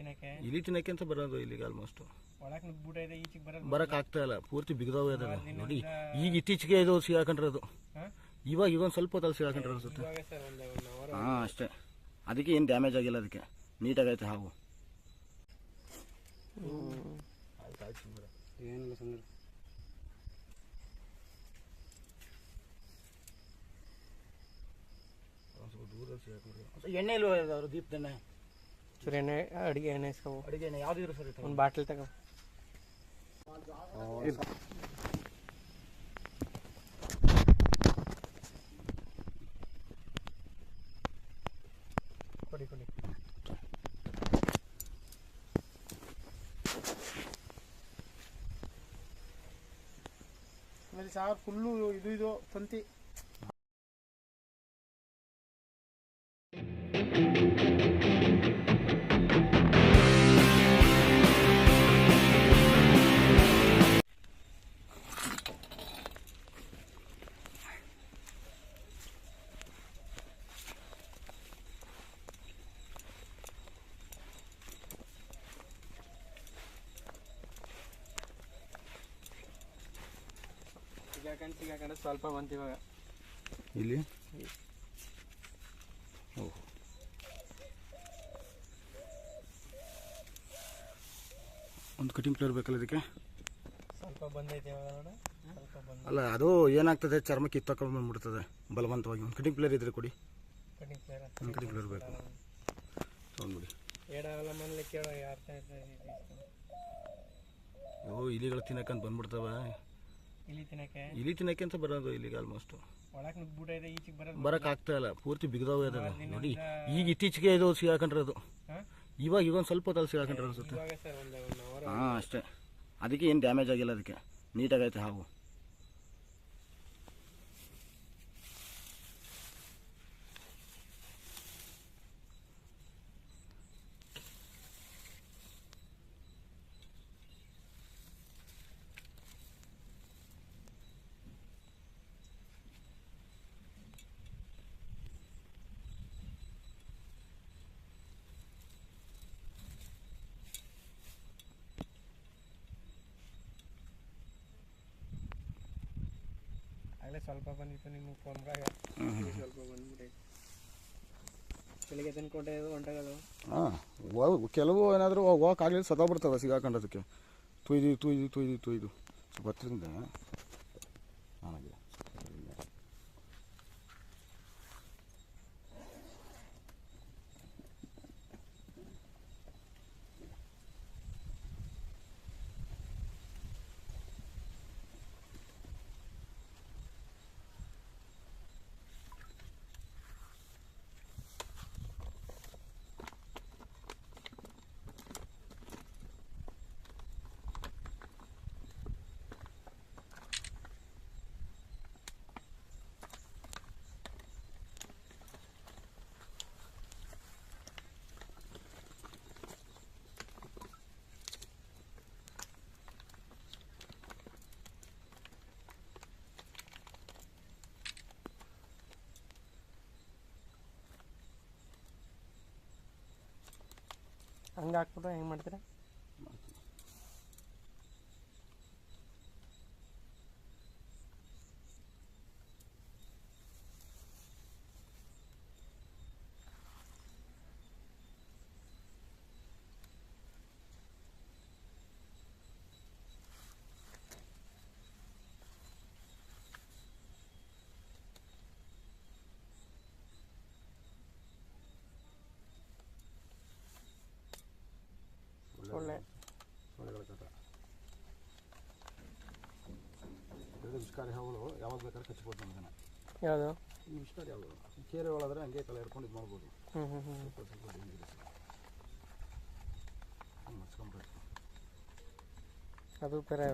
ತಿನ್ನಕ್ಕೆ ಇಲಿ ತಿನ್ನಕ್ಕೆ ಅಂತ ಬರೋದು ಇಲ್ಲಿಗೆ ಆಲ್ಮೋಸ್ಟ್ ಒಳಕ್ ನುಗ್ಬಿಟ್ಟೈತೆ ಈಚೆಗೆ ಬರೋದು ಬರಕ್ ಆಗ್ತಾ ಇಲ್ಲ ಪೂರ್ತಿ ಬಿಗದೋಗ ಇದಾವೆ ನೋಡಿ ಈಗ ಇತ್ತೀಚೆಗೆ ಇದು ಸಿಗಾಕೊಂಡಿರೋದು? ಇವಾಗ ಇವಾಗ ಸ್ವಲ್ಪ ಹೊತ್ತಲ್ಲಿ ಸಿಗಾಕೊಂಡಿರೋ ಅನ್ಸುತ್ತೆ. ಇವಾಗ ಸರ್ ಒಂದು ಒನ್ ಅವರ್ ಹಾಂ ಅಷ್ಟೇ. ಅದಕ್ಕೆ ಏನು ಡ್ಯಾಮೇಜ್ ಆಗಿಲ್ಲ ಅದಕ್ಕೆ. ನೀಟಾಗೈತೆ ಹಾವು. ಏನಿಲ್ಲ ಸುಮ್ಮನೆ ಎಣ್ಣೆ ಇಲ್ವ ಅವರು ದೀಪದೆಣ್ಣೆ? ಚೂರು ಎಣ್ಣೆ ಅಡುಗೆ ಎಣ್ಣೆ ಇಸ್ಕೋ. ಅಡುಗೆ ಎಣ್ಣೆ ಯಾವ್ದಿದ್ರು ಸರಿ ಒಂದು ಬಾಟ್ಲ್ ತಗೋ. ಕೊಡಿ ಕೊಡಿ. ಆಮೇಲೆ ಸಾರ್ ಫುಲ್ಲು ಇದು ಇದು ತಂತಿ. ಸಿಗಾಕಂಡು ಸಿಗಾಕಂಡು ಸ್ವಲ್ಪ ಬಂತು ಇವಾಗ. ಇಲ್ಲಿ? ಓ ಒಂದು ಕಟಿಂಗ್ ಪ್ಲೇರ್ ಬೇಕಲ್ಲ ಇದಕ್ಕೆ? ಸ್ವಲ್ಪ ಬಂದೈತೆ ಅಲ್ಲ ಅದು ಏನಾಗ್ತದೆ? ಚರ್ಮ ಕಿತ್ತಕೊಂಡು ಬಂದ್ಬಿಡ್ತದೆ ಬಲವಂತವಾಗಿ. ಒಂದು ಕಟಿಂಗ್ ಪ್ಲೇರ್ ಇದ್ರೆ ಕೊಡಿ. ಕಟಿಂಗ್ ಪ್ಲೇಯರ್ ಒಂದು ಕಟಿಂಗ್ ಪ್ಲೇರ್ ಬೇಕು. ತೊಗೊಂಡ್ಬಿಡಿ. ಏಡಾಗಲ್ಲ ಮನೇಲಿ ಕೇಳೋ ಯಾರು ಓ ಇಲಿಗಳು ತಿನ್ನಕಂತ ಬಂದ್ಬಿಡ್ತವೆ. ಇಲ್ಲಿ ತಿನ್ನಕ್ಕೆ? ಇಲಿ ತಿನ್ನಕ್ಕೆ ಅಂತ ಬರೋದು ಇಲ್ಲಿಗೆ ಆಲ್ಮೋಸ್ಟ್ ಒಳಕ್ ನುಗ್ಬಿಟ್ಟೈತೆ ಈಚೆಗೆ ಬರೋದು ಬರಕ್ ಆಗ್ತಾ ಇಲ್ಲ ಪೂರ್ತಿ ಬಿಗದೋಗ ನೋಡಿ ಈಗ ಇತ್ತೀಚೆಗೆ ಇದು ಸಿಗಾಕೊಂಡಿರೋದು. ಅದು ಇವಾಗ ಇವಾಗ ಸ್ವಲ್ಪ ಹೊತ್ತಲ್ಲಿ ಸಿಗಾಕೊಂಡಿರೋದು ಅನ್ಸುತ್ತೆ. ಹಾಂ ಅಷ್ಟೇ. ಅದಕ್ಕೆ ಏನು ಡ್ಯಾಮೇಜ್ ಆಗಿಲ್ಲ ಅದಕ್ಕೆ. ನೀಟಾಗೈತೆ ಹಾವು. ಆಗಲೇ ಸ್ವಲ್ಪ ಬಂದಿತ್ತು ನಿಮಗೆ ಫೋನ್ಗಾಗ ಸ್ವಲ್ಪ ಬಂದ್ಬಿಟ್ಟೈತೆ ಬೆಳಿಗ್ಗೆ ಅದು ಹೊಂಟಾಗದು ಹಾಂ ಕೆಲವು ಏನಾದರೂ ಹೋಗಕ್ಕಾಗಲಿಲ್ಲ ಸತ್ತೋಗ್ಬಿಡ್ತವೆ ಸಿಗಾಕೊಂಡದಕ್ಕೆ. ತುಯ್ದು ತುಯ್ದು ತುಯ್ದು ತುಯ್ದು. ನನಗೆ ಹಂಗೆ ಹಾಕ್ಬಿಟ್ರೆ ಹೆಂಗೆ ಮಾಡ್ತೀರಾ ಒಳ್ಳೆ ಸೊಳ್ಳೆಗಳ ಕಾಟ ಇದು ವಿಷಕಾರಿ ಹಾವುಗಳು ಯಾವಾಗ ಬೇಕಾದ್ರೆ ಕಚ್ಬೋದು ನಮ್ಗೆ ಯಾವುದು? ಈ ವಿಷಕಾರಿ ಯಾವುದು? ಈ ಕೇರೆ ಒಳದ್ರೆ ಹಂಗೆ ಕಲೆ ಹಿಡ್ಕೊಂಡು ಇದು ಮಾಡ್ಬೋದು. ಹ್ಞೂ ಹ್ಞೂ ಹ್ಞೂ ಸ್ವಲ್ಪ ಸ್ವಲ್ಪ. ಹಂಗ್ ಅದು ಬೇರೆ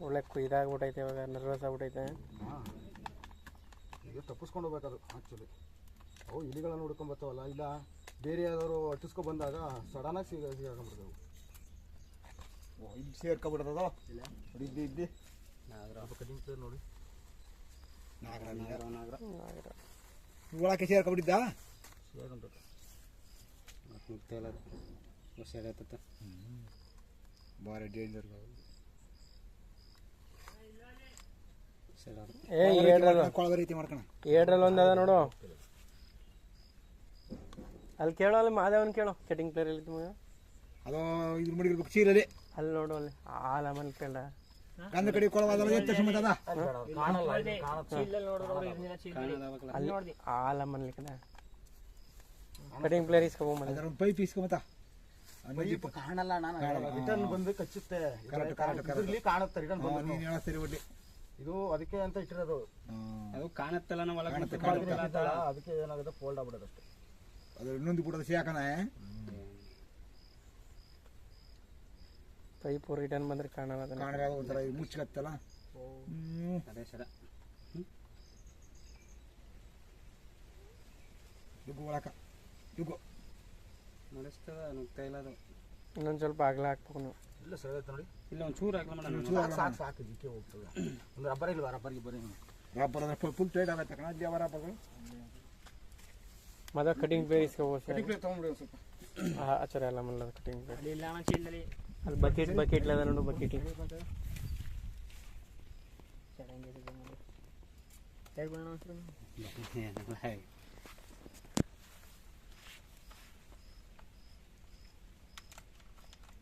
ಒಳ್ಳೆ ಇದಾಗ್ಬಿಟ್ಟೈತೆ ಇವಾಗ ನರ್ವಸ್ ಆಗ್ಬಿಟ್ಟೈತೆ ಹಾಂ. ಈಗ ತಪ್ಪಿಸ್ಕೊಂಡು ಹೋಗ್ಬೇಕದು ಆ್ಯಕ್ಚುಲಿ ಅವು ಇಲಿಗಳನ್ನು ಹುಡ್ಕೊಂಬರ್ತಾವಲ್ಲ ಇಲ್ಲ ಬೇರೆ ಯಾವ್ದಾದ್ರು ಅಟ್ಟಿಸ್ಕೊ ಬಂದಾಗ ಸಡನ್ನಾಗಿ ಸಿಗ ಸಿಗಾಕೊಂಡ್ಬಿಡ್ತಾವೆ. ಓ ಇಲ್ಲಿ ಸೇರ್ಕೊಬಿಡ್ತದ ಇದ್ದಿ ಇದ್ದಿ ಕಟಿಂಗ್ ನೋಡಿ. ಒಳಕ್ಕೆ ಹುಷಾರಾಯ್ತತ್ತ ಭಾರಿ ಡೇಂಜರ್ ಏ ರೀತಿ ಮಾಡ್ಕೊಣ ಏಡ್ರಲ್ಲಿ ಒಂದು ಅದ ನೋಡು. ಅಲ್ಲಿ ಕೇಳೋ ಅಲ್ಲಿ ಮಾದೇವನ್ ಕೇಳೋ. ಕಟಿಂಗ್ ಪ್ಲೇರ್ ಅಲ್ಲಿ ಅದು ಇದ್ರ ಮಡಿಗಿರ್ಬೇಕು ಅಲ್ಲಿ ನೋಡು ಅಲ್ಲಿ. ಆ ಲಮನ್ ಕೇಳ ಕಂದ ಕಡೆ ಕೊಳವಾದಲ್ಲ ಎತ್ತ ಸುಮ್ಮನೆ ಅದ ಅಲ್ಲಿ ಆ ಲಮನ್ ಲಿಕ್ಕದ ಕಟಿಂಗ್ ಪ್ಲೇರ್ ಇಸ್ಕೊಬೋದು ಅದರ ಒಂದು ಪೈಪ್ ಇಸ್ಕೊಂಬತ್ತ ಪೈಪ್ ಕಾಣಲ್ಲ ನಾನು ರಿಟರ್ನ್ ಬಂದು ಕಚ್ಚುತ್ತೆ. ಇದ್ರಲ್ಲಿ ಕಾಣುತ್ತೆ ರಿಟರ್ನ್ ಬಂದು ನೀನು ಹೇಳ ಸರಿ ಒಡ್ಡಿ. ಇದು ಅದಕ್ಕೆ ಅಂತ ಇಟ್ಟಿರೋದು. ಅದು ಕಾಣತ್ತಲ್ಲ ನಾವು ಒಳಗೆ ಅದಕ್ಕೆ ಏನಾಗುತ್ತೆ? ಫೋಲ್ಡ್ ಆಗ್ಬಿಡೋದು ಅಷ್ಟೇ ಅದು ಇನ್ನೊಂದು ಬಿಡೋದು ಸಿಯಾಕನ ಪೈಪು ರಿಟರ್ನ್ ಬಂದ್ರೆ ಕಾಣಲ್ಲ ಅದನ್ನ. ಕಾಣಗಾಗ ಒಂಥರ ಮುಚ್ಚಕತ್ತಲ್ಲ ಹ್ಮ್. ಅದೇ ಸರ. ಯುಗು ಒಳಕ ಯುಗು. ನಡೆಸ್ತದ ನುಗ್ತಾ ಇಲ್ಲ ಅದು. ಇನ್ನೊಂದು ಸ್ವಲ್ಪ ಅಗಲ ಹಾಕ್ಬೇಕು ನೀವು. ಇಲ್ಲ ಸರಿ ಆಯ್ತು ನೋಡಿ. ಇಲ್ಲ ಒಂದು ಚೂರು ಹಾಕ್ಲ ಮಾಡೋಣ. ಸಾಕು ಸಾಕು ಸಾಕು ಜಿಕ್ಕೆ ಹೋಗ್ತದೆ. ಒಂದು ರಬ್ಬರ್ ಇಲ್ವಾ ರಬ್ಬರ್ ಗಿಬ್ಬರ್ ರಬ್ಬರ್ ಅಂದ್ರೆ ಫುಲ್ ಟೈಟ್ ಆಗತ್ತೆ ಕಣ ಯಾವ ಕಟಿಂಗ್ ಬೇರೆ ಇಸ್ಕೋಬೋದು ಸರ್ ತೊಗೊಂಡ್ಬಿಡಿ ಒಂದು ಸ್ವಲ್ಪ. ಆಚರ ಎಲ್ಲ ಮಲ್ಲ ಕಟಿಂಗ್ ಅಲ್ಲಿ. ಬಕೆಟ್ ಬಕೆಟ್ ಅದ ನೋಡು ಬಕೆಟ್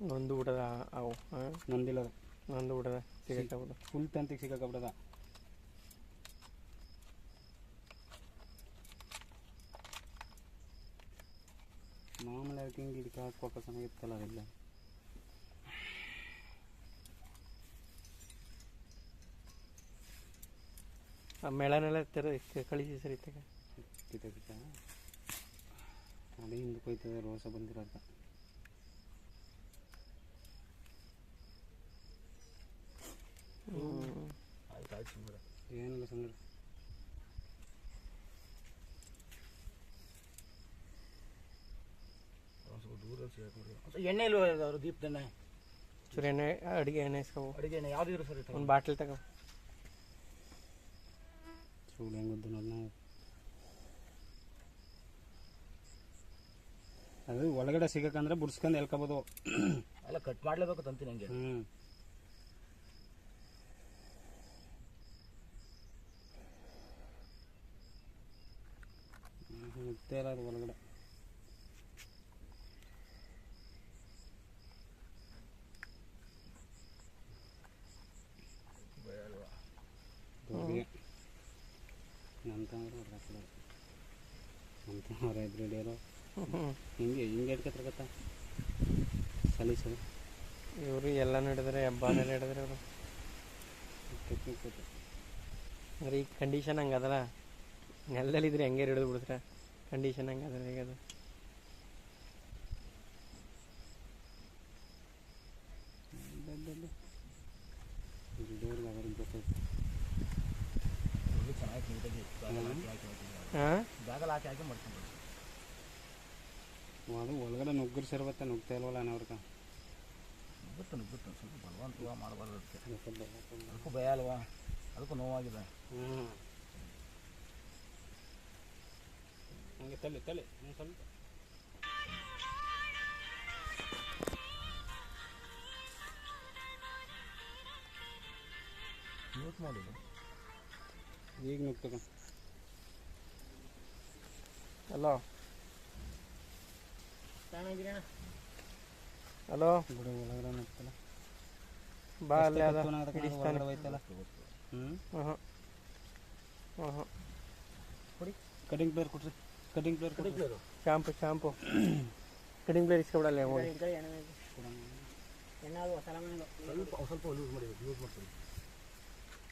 ನೊಂದು ಬಿಡದ ಅವು ಹಾಂ ನೊಂದಿಲ್ಲ ಅದು ನೊಂದು ಬಿಡದ ಸಿಗತ್ತ ಬಿಡು ಫುಲ್ ತಂತಿಗೆ ಸಿಕ್ಕಾಕಬಿಡದ ಮಾಮೂಲಿ ಅದಕ್ಕೆ ಹಿಂಗೆ ಇದಕ್ಕೆ ಹಾಕಿ ಚೆನ್ನಾಗಿತ್ತಲ್ಲ ಅದೆಲ್ಲ ಆ ಮೇಳನೆಲ್ಲ ತೆರ ಕಳಿಸಿ ಸರಿ ತಗ. ಕಿತ ಕಿತ. ಅದೇ ಹಿಂದಕ್ಕೆ ಹೋಯ್ತದೆ ರೋಸ ಬಂದಿರೋದ. ಹ್ಞೂ ಆಯ್ತು ಆಯ್ತು ಸುಮ್ಮನೆ ಏನಿಲ್ಲ ಸಂದ್ರ ಎಣ್ಣೆ ಇಲ್ವಾ ಅವರು ದೀಪದ ಎಣ್ಣೆ ಚೂರು ಎಣ್ಣೆ ಅಡುಗೆ ಎಣ್ಣೆ ಇಸ್ಕೊಬೋ ಅಡುಗೆ ಎಣ್ಣೆ ಯಾವ್ದು ಸರ್ ಒಂದು ಬಾಟ್ಲ್ ತಗೋ. ಸುಳ್ಳು ಹೆಂಗುದ್ದು ನೋಡಿ ನಾವು ಅದು ಒಳಗಡೆ ಸಿಗಕ್ಕಂದ್ರೆ ಬುಡ್ಸ್ಕೊಂಡು ಎಲ್ಕೋಬೋದು ಅಲ್ಲ ಕಟ್ ಮಾಡ್ಲೇಬೇಕು ತಂತೀನಿ ಹಂಗೆ. ಹ್ಞೂ ಮುಗ್ತೇ ಇಲ್ಲ ಅದು ಒಳಗಡೆ. ಹಿಂಗೆ ಸಲೀಸು ಇವರು ಎಲ್ಲ ಹಿಡಿದ್ರೆ ಹಬ್ಬನೆಲ್ಲ ಹಿಡಿದ್ರೆ ಇವರು ಟೆಕ್ನಿಕ್ ಅಂದ್ರೆ ಈಗ ಕಂಡೀಷನ್ ಹಂಗದಲ್ಲ ನೆಲದಲ್ಲಿ ಇದ್ರೆ ಹೆಂಗೇ ಹಿಡಿದು ಬಿಡ್ತಾರೆ? ಕಂಡೀಷನ್ ಹಂಗೆ ಅದ ಈಗ ಅದು ಅವ್ರಿಗೆ ಗೊತ್ತೈತೆ ಇದು ಚೆನ್ನಾಗಿ ನೀಟಾಗಿ ಬ್ಯಾಗಲ್ಲಿ ಹಾಕಿ ಹಾಕಿ ಹಾಕಿ ಹಾಂ ಬ್ಯಾಗಲ್ಲಿ ಹಾಕಿ ಹಾಕಿ ಮಾಡ್ತೀನಿ ಅದು ಒಳಗಡೆ ನುಗ್ಗರ್ ಸೇರ್ಬತ್ತೆ ನುಗ್ತಾ ಇಲ್ವಲ್ಲ ಅನ್ನೋರ್ಗ ನುಗ್ಗುತ್ತೆ ನುಗ್ಗುತ್ತೆ ಸ್ವಲ್ಪ ಬಲವಂತವ ಮಾಡಬಾರ್ದು ಅದಕ್ಕೆ ಭಯ ಅಲ್ವಾ ಅದಕ್ಕೂ ನೋವಾಗಿದೆ ಹ್ಞೂ ಹಂಗೆ ತಲೆ ತಲೆ ಸ್ವಲ್ಪ ಈಗ ನುಗ್ತಕ ಹಲೋ ಹಲೋ ಬಿಡು ಒಳಗಡೆ ನುಗ್ತಲ್ಲ ಬಾ ಅಲ್ಲೇ ಅದ ಒಳಗಡೆ ಹಿಡಿಸ್ತಾನೆ ಹೋಯ್ತಲ್ಲ ಹ್ಞೂ ಹಾಂ ಹಾಂ ಹಾಂ ಕಟಿಂಗ್ ಪ್ಲೇಯರ್ ಕೊಡ್ರಿ ಕಟಿಂಗ್ ಪ್ಲೇಯರ್ ಕೊಡ್ರಿ ಕಡಿಕ್ಲೇರು ಶಾಂಪು ಶಾಂಪು ಕಟಿಂಗ್ ಪ್ಲೇಯರ್ ಇಸ್ಕೊಬಿಡಲ್ಲ ಹೋಗಿ ಸ್ವಲ್ಪ ಸ್ವಲ್ಪ ಯೂಸ್ ಮಾಡಿಬೇಕು ಯೂಸ್ ಮಾಡ್ತೀವಿ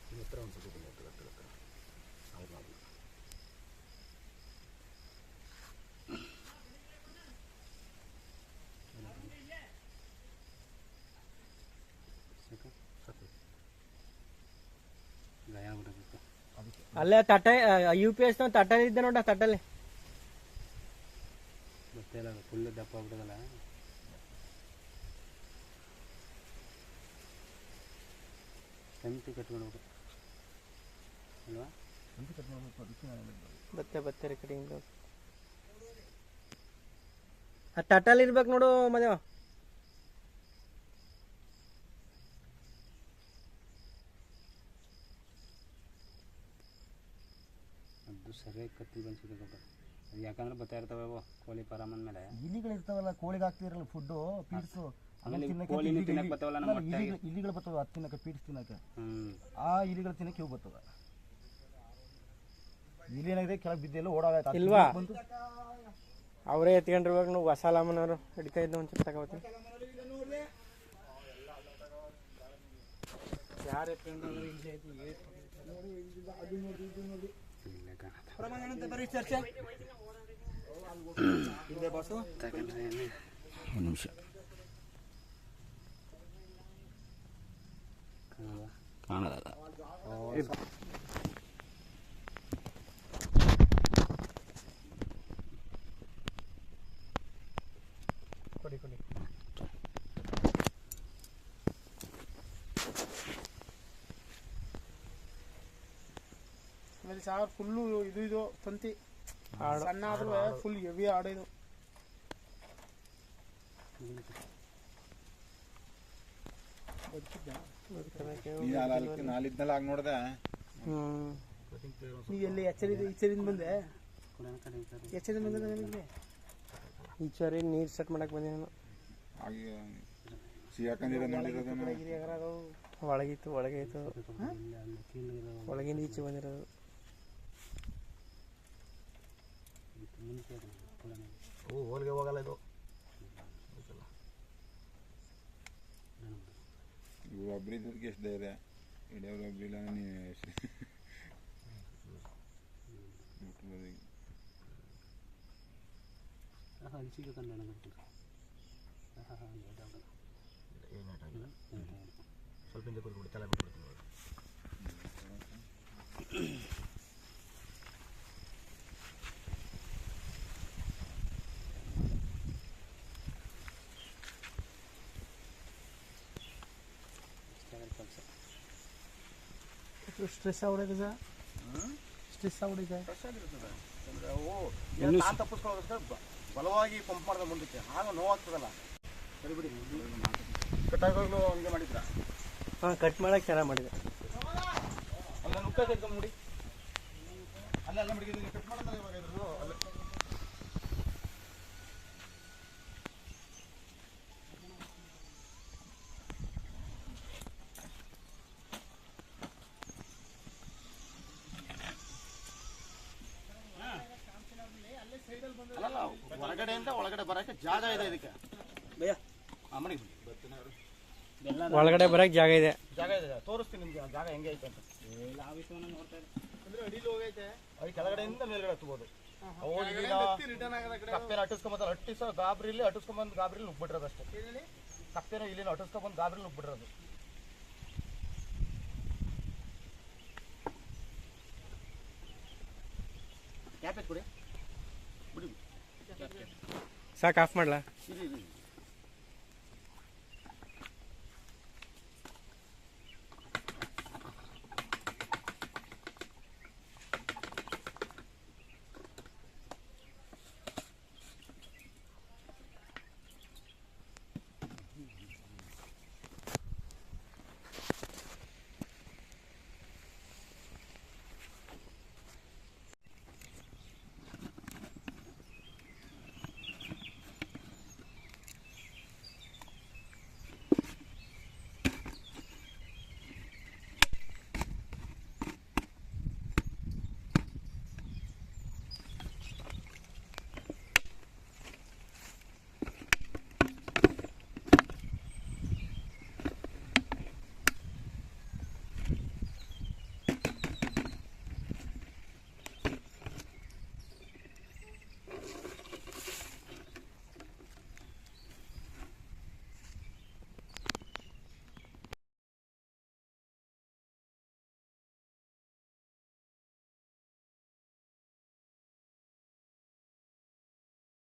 ನಿಮ್ಮ ಹತ್ರ ಒಂದು ಸ್ವಲ್ಪ ಬನ್ನಿ, ಹತ್ರ ಹತ್ರ ಹತ್ರ ಹೌದು ಹೌದು ಸಾಕು ಸಾಕು ಗಾಯ ಆಗ್ಬಿಡಬೇಕು ಅದಕ್ಕೆ ಅಲ್ಲೇ ತಟ್ಟ ಯು ಪಿ ಎಸ್ ತಟ್ಟಲ್ಲಿ ಇದ್ದೆ ನೋಡ ತಟ್ಟಲ್ಲಿ ಗೊತ್ತೇ ಫುಲ್ ದಪ್ಪ ಆಗ್ಬಿಟ್ಟದಲ್ಲ ಸಂತಿ ಕಟ್ಬಿಡ್ಬೇಕು ಅಲ್ವಾ? ಬತ್ತೆ ಬತ್ತೆ ಕಟಿಂಗ್ ಆ ತಟ್ಟಲ್ಲಿ ಇರ್ಬೇಕು ನೋಡು ಮದುವೆ ಸರಿಯಾಗಿ ಕತ್ತಿ ಬಂದಿದೆ ಗೊಬ್ಬರ. ಅದು ಯಾಕಂದ್ರೆ ಬರ್ತಾ ಇರ್ತಾವೆ ಅವು ಕೋಳಿ ಫಾರಮ್ ಅಂದಮೇಲೆ. ಇಲಿಗಳು ಇರ್ತಾವಲ್ಲ ಕೋಳಿಗೆ ಹಾಕ್ತಿರಲ್ಲ ಫುಡ್ಡು ಪೀಡ್ಸು? ಆಮೇಲೆ ಕೋಳಿನೂ ತಿನ್ನಕ್ಕೆ ಬರ್ತಾವಲ್ಲ ನಮ್ಮ ಹೊಟ್ಟೆಗೆ. ಇಲಿಗಳು ಬರ್ತಾವ ಅದು ತಿನ್ನಕ್ಕೆ ಪೀಡ್ಸ್ ತಿನ್ನಕ್ಕೆ. ಹ್ಞೂ ಆ ಇಲಿಗಳು ತಿನ್ನಕ್ಕೆ ಹೋಗಿ ಬರ್ತವೆ ಇಲಿ ಏನಾಗಿದೆ? ಕೆಳಗೆ ಬಿದ್ದೆಲ್ಲ ಇಲ್ವಾ? ಅವರೇ ಎತ್ಕೊಂಡಿರುವಾಗ ನಾವು ಹೊಸ ಲಾಮನವರು ಹಿಡಿತಾ ಇದ್ದ ಒಂಚೂರು ತಗೋತಿ ಯಾರು ಎತ್ಕೊಂಡ್ರು? ಒಂದು ನಿಮಿಷ ಕಾಣಲ್ಲ ಕಾಣಲ್ಲ ಕೊಡಿ ಕೊಡಿ ಆಮೇಲೆ ಸಾವಿರ ಫುಲ್ಲು ಇದು ಇದು ತಂತಿ. ಸಣ್ಣ ಆದ್ರೂ ಫುಲ್ ಹೆವಿ ಆಡೋದು. ನೀನು ಅಲ್ಲಿ ನಾಲಿದ್ನಲ್ಲ ಆಗ ನೋಡ್ದೆ. ನೀ ಎಲ್ಲಿ ಎಚ್ಚರಿದ ಈಚರಿಂದ ಬಂದೆ? ಎಚ್ಚರಿಂದ ಬಂದೆ ನನಗೆ? ಈ ನೀರು ಸೆಟ್ ಮಾಡಕ್ಕೆ ಬಂದೆ ನಾನು. ಆಗ ಸಿಗಾಕೊಂಡಿರೋ ನೋಡಿರೋದನ್ನ ಒಳಗಿತ್ತು ಒಳಗೆ ಇತ್ತು. ಒಳಗಿಂದ ಈಚೆ ಬಂದಿರೋದು. ಓ ಹೋಲ್ಗೆ ಹೋಗಲ್ಲ ಇದು. ಇವ್ರು ಒಬ್ರಿದ್ದಕ್ಕೆ ಎಷ್ಟು ಧೈರ್ಯ. ಎಷ್ಟು ಮುಟ್ಬೋದು ಈಗ. ಹಂಚಿಗೆ ಕಂಡು ಸ್ವಲ್ಪ ಹಿಂದೆ ಕೂತ್ಬಿಡಿ ತಲೆ ಬಿಟ್ಬಿಡ್ತೀನಿ ಸ್ಟ್ರೆಸ್ ಆಗ್ಬಿಡೈತೆ ಸರ್ ಸ್ಟ್ರೆಸ್ ಆಗ್ಬಿಡೈತೆ ಅಂದ್ರೆ ಅವು ಏನು ತಾನು ತಪ್ಪಿಸ್ಕೊಳ್ಳೋದಕ್ಕೆ ಬ- ಬಲವಾಗಿ ಪಂಪ್ ಮಾಡಿದ ಮುಂದಕ್ಕೆ ಆಗ ನೋವಾಗ್ತದಲ್ಲ. ಸರಿ ಬಿಡಿ. ಕಟ್ಟಾಗಲು ಹಂಗೆ ಮಾಡಿದ್ರ? ಹಾಂ ಕಟ್ ಮಾಡೋಕೆ ಚೆನ್ನಾಗಿ ಮಾಡಿದೆ. ಅಲ್ಲ ನುಕ್ಕ ನೋಡಿ ಅಲ್ಲ ಅಲ್ಲ ಮಡಿಗೆ ಕಟ್ ಮಾಡೋದಲ್ಲ ಇವಾಗ ಅಲ್ಲ ಅಲ್ಲಲ್ಲ ಹೊರಗಡೆಯಿಂದ ಒಳಗಡೆ ಬರಕ್ಕೆ ಜಾಗ ಇದೆ ಇದಕ್ಕೆ. ಭಯ. ಆ ಮನೆಗೆ ಒಳಗಡೆ ಬರಕ್ಕೆ ಜಾಗ ಇದೆ. ಜಾಗ ಇದೆ ತೋರಿಸ್ತೀನಿ ನಿಮ್ಗೆ ಆ ಜಾಗ ಹೆಂಗೆ ಐತೆ ಅಂತ. ಅಂದ್ರೆ ಅಡಿಲಿ ಹೋಗೈತೆ. ಅಲ್ಲಿ ಕೆಳಗಡೆಯಿಂದ ಮೇಲ್ಗಡೆ ಹತ್ಬೋದು. ಕಪ್ಪೆನ ಅಟ್ಟಿಸ್ಕೊಂಬಂದ್ರೆ ಅಟ್ಟಿಸೋ ಗಾಬರಿಲಿ ಅಟ್ಟಿಸ್ಕೊಂಬಂದು ಗಾಬರಿಲಿ ನುಗ್ಬಿಟ್ಟಿರೋದು ಅಷ್ಟೇ. ಕಪ್ಪೆನ ಇಲ್ಲಿನ ಅಟ್ಟಿಸ್ಕೊಂಬಂದು ಗಾಬರಿಲಿ ಬಿಡಿ. ಸಾಕು ಆಫ್ ಮಾಡಲಾ?